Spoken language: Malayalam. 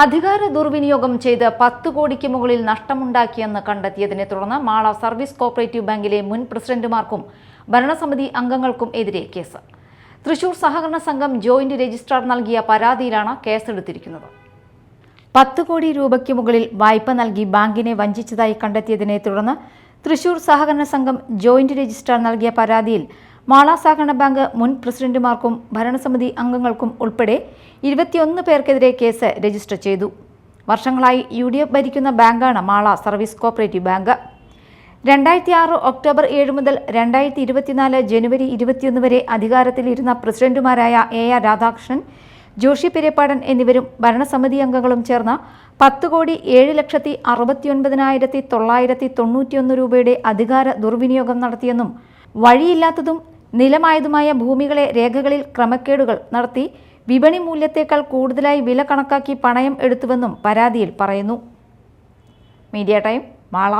അധികാര ദുർവിനിയോഗം ചെയ്ത് പത്ത് കോടിക്ക് മുകളിൽ നഷ്ടമുണ്ടാക്കിയെന്ന് കണ്ടെത്തിയതിനെ തുടർന്ന് മാള സർവീസ് കോപ്പറേറ്റീവ് ബാങ്കിലെ മുൻ പ്രസിഡന്റുമാർക്കും ഭരണസമിതി അംഗങ്ങൾക്കും എതിരെ കേസ്. തൃശൂർ സഹകരണ സംഘം ജോയിന്റ് രജിസ്ട്രാർ നൽകിയ പരാതിയിലാണ് കേസെടുത്തിരിക്കുന്നത്. പത്ത് കോടി രൂപയ്ക്ക് മുകളിൽ വായ്പ നൽകി ബാങ്കിനെ വഞ്ചിച്ചതായി കണ്ടെത്തിയതിനെ തുടർന്ന് തൃശൂർ സഹകരണ സംഘം ജോയിന്റ് രജിസ്ട്രാർ നൽകിയ പരാതിയിൽ മാള സഹകരണ ബാങ്ക് മുൻ പ്രസിഡന്റുമാർക്കും ഭരണസമിതി അംഗങ്ങൾക്കും ഉൾപ്പെടെ ഇരുപത്തിയൊന്ന് പേർക്കെതിരെ കേസ് രജിസ്റ്റർ ചെയ്തു. വർഷങ്ങളായി യു ഡി എഫ് ഭരിക്കുന്ന ബാങ്കാണ് മാള സർവീസ് കോപ്പറേറ്റീവ് ബാങ്ക്. രണ്ടായിരത്തി ആറ് ഒക്ടോബർ ഏഴ് മുതൽ രണ്ടായിരത്തി ഇരുപത്തിനാല് ജനുവരി ഇരുപത്തിയൊന്ന് വരെ അധികാരത്തിലിരുന്ന പ്രസിഡന്റുമാരായ എ ആർ രാധാകൃഷ്ണൻ ജോഷി പെരിയപ്പാടൻ എന്നിവരും ഭരണസമിതി അംഗങ്ങളും ചേർന്ന് പത്ത് കോടി ഏഴ് ലക്ഷത്തി അറുപത്തിയൊൻപതിനായിരത്തി തൊള്ളായിരത്തി തൊണ്ണൂറ്റിയൊന്ന് രൂപയുടെ അധികാര ദുർവിനിയോഗം നടത്തിയെന്നും വഴിയില്ലാത്തതും നിലമായതുമായ ഭൂമികളെ രേഖകളിൽ ക്രമക്കേടുകൾ നടത്തി വിപണി മൂല്യത്തേക്കാൾ കൂടുതലായി വില കണക്കാക്കി പണയം എടുത്തുവെന്നും പരാതിയിൽ പറയുന്നു. Media time Mala.